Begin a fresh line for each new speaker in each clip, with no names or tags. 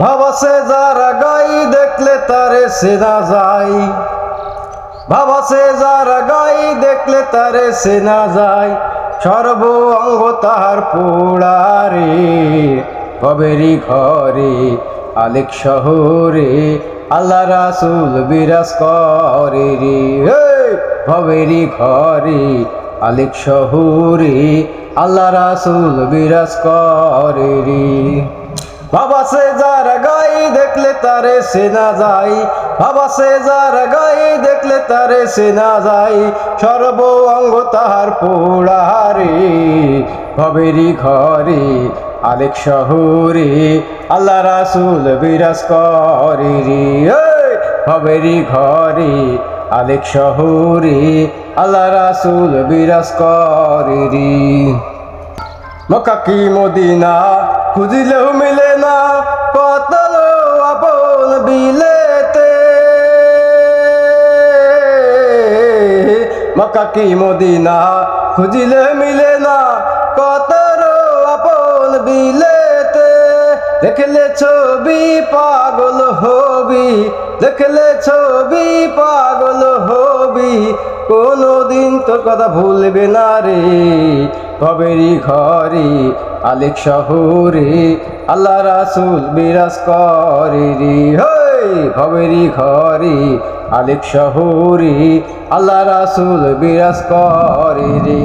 ভাবাসে যারা গাই, দেখলে তারে সেনা যায়। ভাবাসে যারা গাই, দেখলে তারে সেনা যায়। সর্ব অঙ্গ তাহার পোড়ারে, কবেরি ঘরে, আলেক শহরে, আল্লাহ রাসুল বিরাজ করে রে! ভবেরি ঘরে, আলেক শহরে, আল্লাহ রাসুল বিরাজ করে রে। বাবা সে যার গাই দেখলে তারে সেনা যাই বাবা সে যার গাই দেখলে তারে সেনা যাই সর্ব অঙ্গ তাহার পোড়ারে ভবেরি ঘরে, আলেক শহরে, আল্লাহ রাসুল বিরাজ করে ভবেরি ঘরে, আলেক শহরে, আল্লাহ রাসুল বিরাজ করে মক্কা কি মদিনা? খুঁজিলেও মিলে না কত আপন বিলেতে। মক্কা কি মদিনা? খুঁজিলে মিলে না কত আপন বিলেতে। দেখলে ছবি পাগল হবি, দেখলে ছবি পাগল হবি। কোনদিন তোর কথা ভুলবে না রে। ভবেরি ঘরে আলেক শহরে, আল্লাহ রাসুল বিরাজ করে রে। হই ভবেরি ঘরে আলেক শহরে, আল্লাহ রাসুল বিরাজ করে রে।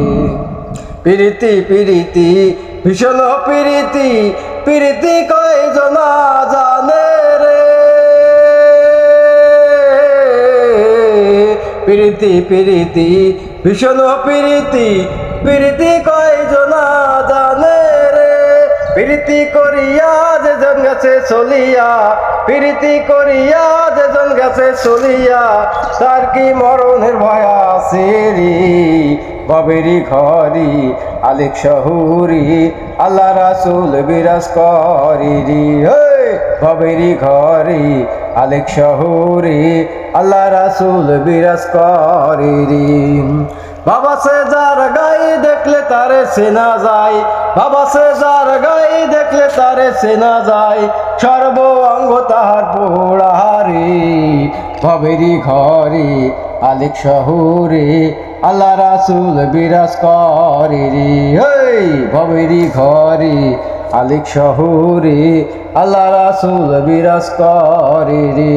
পিরিতি পিরিতি, ভীষণ পিরিতি পিরিতি কয়জনা জানে রে? পিরিতি পিরিতি, ভীষণ পিরিতি পিরিতি কয়জনা জানে রে। পিরিতি করিয়া যেজন গেছে চলিয়া, পিরিতি করিয়া যেজন গেছে চলিয়া, তার কি মরণের ভয় আছে রে? বাবেরি ঘরি আলেক শহুরি, আল্লাহ রাসুল বিরাজ করি রে। বাবেরি ঘরি আলেক শহুরি, আল্লাহ রাসুল বিরাজ করি রে। বাবা সে যার গাই দেখলে তারে সেনা যায়। বাবা সে যার গাই দেখলে তারে সেনা যায়। সর্ব অঙ্গ তাহার পোড়াহারে ভবেরি ঘরে, আলেক শহরে, আল্লাহ রাসুল বিরাজ করে রে। হেই ভবেরি ঘরে, আলেক শহরে, আল্লাহ রাসুল বিরাজ করে রে।